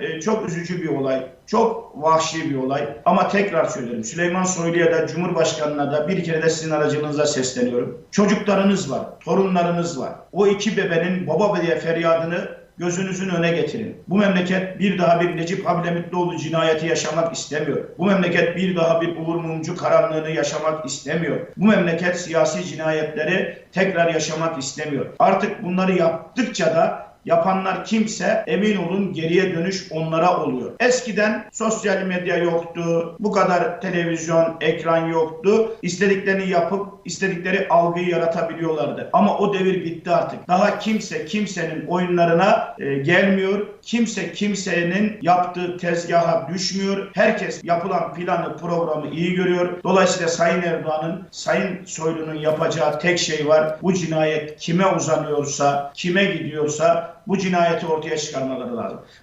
e, çok üzücü bir olay, çok vahşi bir olay. Ama tekrar söylüyorum Süleyman Soylu'ya da Cumhurbaşkanı'na da bir kere de sizin aracınızla sesleniyorum. Çocuklarınız var, torunlarınız var. O iki bebenin baba diye feryadını gözünüzün öne getirin. Bu memleket bir daha bir Necip Hablemitloğlu cinayeti yaşamak istemiyor. Bu memleket bir daha bir Uğur Mumcu karanlığını yaşamak istemiyor. Bu memleket siyasi cinayetleri tekrar yaşamak istemiyor. Artık bunları yaptıkça da Yapanlar kimse emin olun geriye dönüş onlara oluyor. Eskiden sosyal medya yoktu, bu kadar televizyon, ekran yoktu. İstediklerini yapıp istedikleri algıyı yaratabiliyorlardı. Ama o devir bitti artık. Daha kimse kimsenin oyunlarına e, gelmiyor. Kimse kimsenin yaptığı tezgaha düşmüyor. Herkes yapılan planı, programı iyi görüyor. Dolayısıyla Sayın Erdoğan'ın, Sayın Soylu'nun yapacağı tek şey var. Bu cinayet kime uzanıyorsa, kime gidiyorsa bu cinayeti ortaya çıkarmaları lazım.